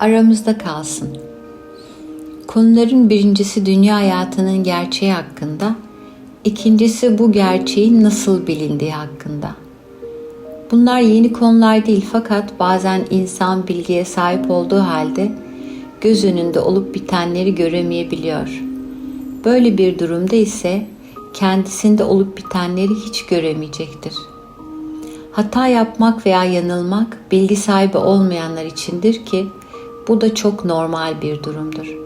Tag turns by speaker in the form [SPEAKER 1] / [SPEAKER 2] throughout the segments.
[SPEAKER 1] aramızda kalsın. Konuların birincisi dünya hayatının gerçeği hakkında, ikincisi bu gerçeğin nasıl bilindiği hakkında. Bunlar yeni konular değil fakat bazen insan bilgiye sahip olduğu halde göz önünde olup bitenleri göremeyebiliyor. Böyle bir durumda ise kendisinde olup bitenleri hiç göremeyecektir. Hata yapmak veya yanılmak bilgi sahibi olmayanlar içindir ki bu da çok normal bir durumdur.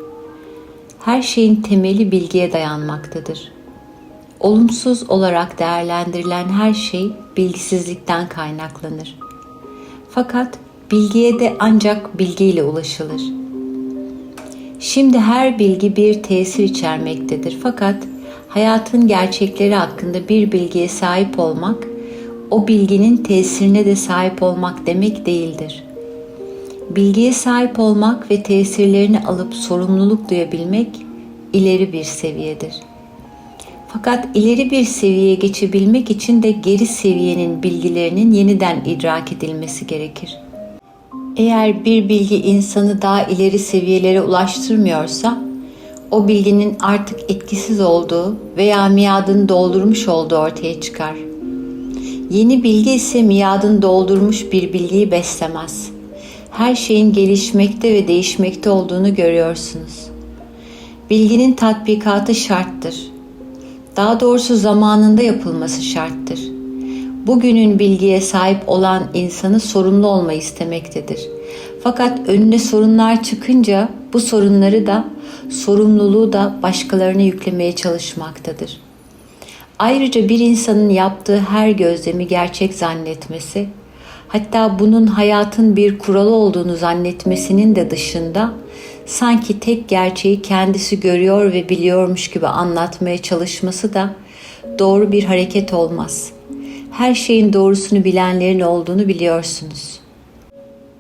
[SPEAKER 1] Her şeyin temeli bilgiye dayanmaktadır. Olumsuz olarak değerlendirilen her şey bilgisizlikten kaynaklanır. Fakat bilgiye de ancak bilgiyle ulaşılır. Şimdi her bilgi bir tesir içermektedir fakat hayatın gerçekleri hakkında bir bilgiye sahip olmak o bilginin tesirine de sahip olmak demek değildir. Bilgiye sahip olmak ve tesirlerini alıp sorumluluk duyabilmek ileri bir seviyedir. Fakat ileri bir seviyeye geçebilmek için de geri seviyenin bilgilerinin yeniden idrak edilmesi gerekir. Eğer bir bilgi insanı daha ileri seviyelere ulaştırmıyorsa, o bilginin artık etkisiz olduğu veya miadını doldurmuş olduğu ortaya çıkar. Yeni bilgi ise miadını doldurmuş bir bilgiyi beslemez. Her şeyin gelişmekte ve değişmekte olduğunu görüyorsunuz. Bilginin tatbikatı şarttır. Daha doğrusu zamanında yapılması şarttır. Bugünün bilgiye sahip olan insanı sorumlu olmayı istemektedir. Fakat önüne sorunlar çıkınca bu sorunları da sorumluluğu da başkalarına yüklemeye çalışmaktadır. Ayrıca bir insanın yaptığı her gözlemi gerçek zannetmesi, hatta bunun hayatın bir kuralı olduğunu zannetmesinin de dışında sanki tek gerçeği kendisi görüyor ve biliyormuş gibi anlatmaya çalışması da doğru bir hareket olmaz. Her şeyin doğrusunu bilenlerin olduğunu biliyorsunuz.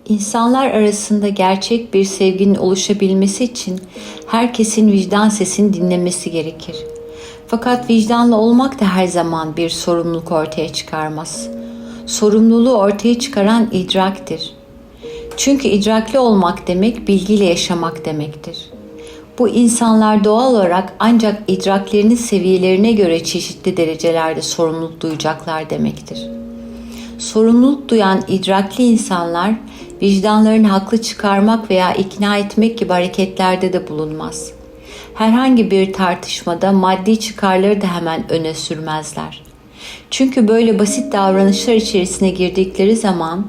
[SPEAKER 1] İnsanlar arasında gerçek bir sevginin oluşabilmesi için herkesin vicdan sesini dinlemesi gerekir. Fakat vicdanlı olmak da her zaman bir sorumluluk ortaya çıkarmaz. Sorumluluğu ortaya çıkaran idraktir. Çünkü idrakli olmak demek bilgiyle yaşamak demektir. Bu insanlar doğal olarak ancak idraklerinin seviyelerine göre çeşitli derecelerde sorumluluk duyacaklar demektir. Sorumluluk duyan idrakli insanlar vicdanlarını haklı çıkarmak veya ikna etmek gibi hareketlerde de bulunmaz. Herhangi bir tartışmada maddi çıkarları da hemen öne sürmezler. Çünkü böyle basit davranışlar içerisine girdikleri zaman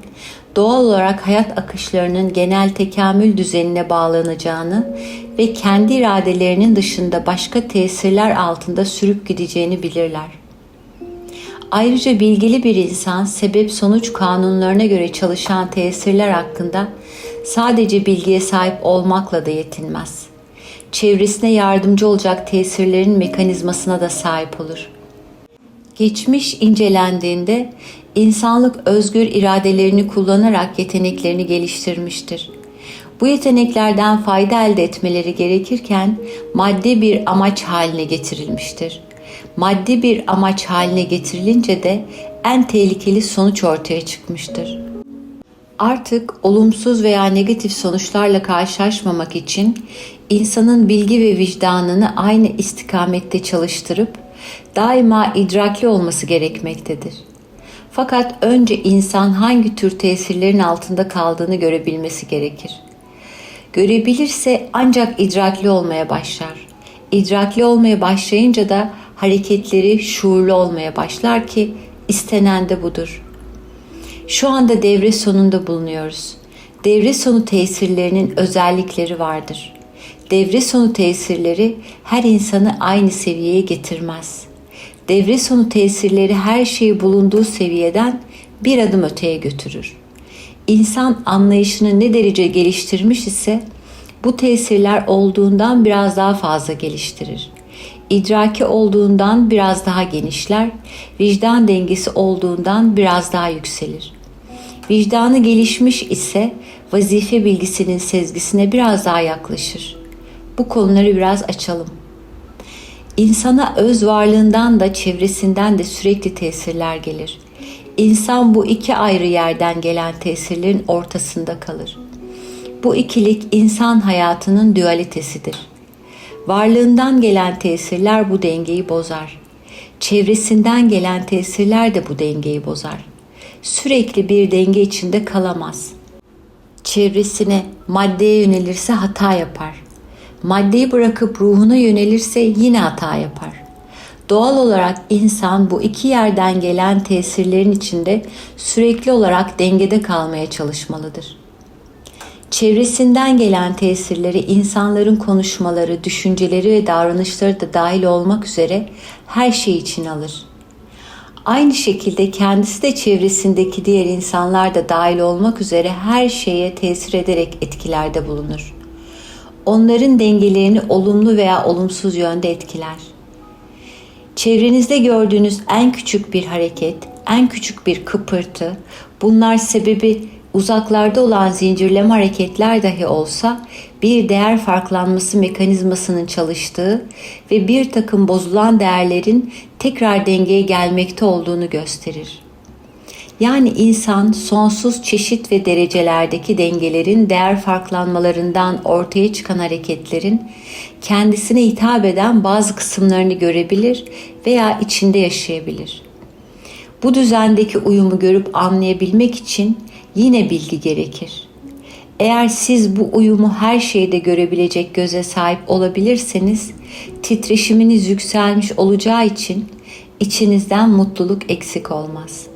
[SPEAKER 1] doğal olarak hayat akışlarının genel tekamül düzenine bağlanacağını ve kendi iradelerinin dışında başka tesirler altında sürüp gideceğini bilirler. Ayrıca bilgili bir insan sebep sonuç kanunlarına göre çalışan tesirler hakkında sadece bilgiye sahip olmakla da yetinmez. Çevresine yardımcı olacak tesirlerin mekanizmasına da sahip olur. Geçmiş incelendiğinde insanlık özgür iradelerini kullanarak yeteneklerini geliştirmiştir. Bu yeteneklerden fayda elde etmeleri gerekirken maddi bir amaç haline getirilmiştir. Maddi bir amaç haline getirilince de en tehlikeli sonuç ortaya çıkmıştır. Artık olumsuz veya negatif sonuçlarla karşılaşmamak için insanın bilgi ve vicdanını aynı istikamette çalıştırıp daima idrakli olması gerekmektedir. Fakat önce insan hangi tür tesirlerin altında kaldığını görebilmesi gerekir. Görebilirse ancak idrakli olmaya başlar. İdrakli olmaya başlayınca da hareketleri şuurlu olmaya başlar ki istenen de budur. Şu anda devre sonunda bulunuyoruz. Devre sonu tesirlerinin özellikleri vardır. Devre sonu tesirleri her insanı aynı seviyeye getirmez. Devre sonu tesirleri her şeyi bulunduğu seviyeden bir adım öteye götürür. İnsan anlayışını ne derece geliştirmiş ise bu tesirler olduğundan biraz daha fazla geliştirir. İdraki olduğundan biraz daha genişler, vicdan dengesi olduğundan biraz daha yükselir. Vicdanı gelişmiş ise vazife bilgisinin sezgisine biraz daha yaklaşır. Bu konuları biraz açalım. İnsana öz varlığından da çevresinden de sürekli tesirler gelir. İnsan bu iki ayrı yerden gelen tesirlerin ortasında kalır. Bu ikilik insan hayatının dualitesidir. Varlığından gelen tesirler bu dengeyi bozar. Çevresinden gelen tesirler de bu dengeyi bozar. Sürekli bir denge içinde kalamaz. Çevresine, maddeye yönelirse hata yapar. Maddeyi bırakıp ruhuna yönelirse yine hata yapar. Doğal olarak insan bu iki yerden gelen tesirlerin içinde sürekli olarak dengede kalmaya çalışmalıdır. Çevresinden gelen tesirleri insanların konuşmaları, düşünceleri ve davranışları da dahil olmak üzere her şey için alır. Aynı şekilde kendisi de çevresindeki diğer insanlar da dahil olmak üzere her şeye tesir ederek etkilerde bulunur. Onların dengelerini olumlu veya olumsuz yönde etkiler. Çevrenizde gördüğünüz en küçük bir hareket, en küçük bir kıpırtı, bunlar sebebi uzaklarda olan zincirleme hareketler dahi olsa bir değer farklanması mekanizmasının çalıştığı ve bir takım bozulan değerlerin tekrar dengeye gelmekte olduğunu gösterir. Yani insan sonsuz çeşit ve derecelerdeki dengelerin değer farklanmalarından ortaya çıkan hareketlerin kendisine hitap eden bazı kısımlarını görebilir veya içinde yaşayabilir. Bu düzendeki uyumu görüp anlayabilmek için yine bilgi gerekir. Eğer siz bu uyumu her şeyde görebilecek göze sahip olabilirseniz titreşiminiz yükselmiş olacağı için içinizden mutluluk eksik olmaz.''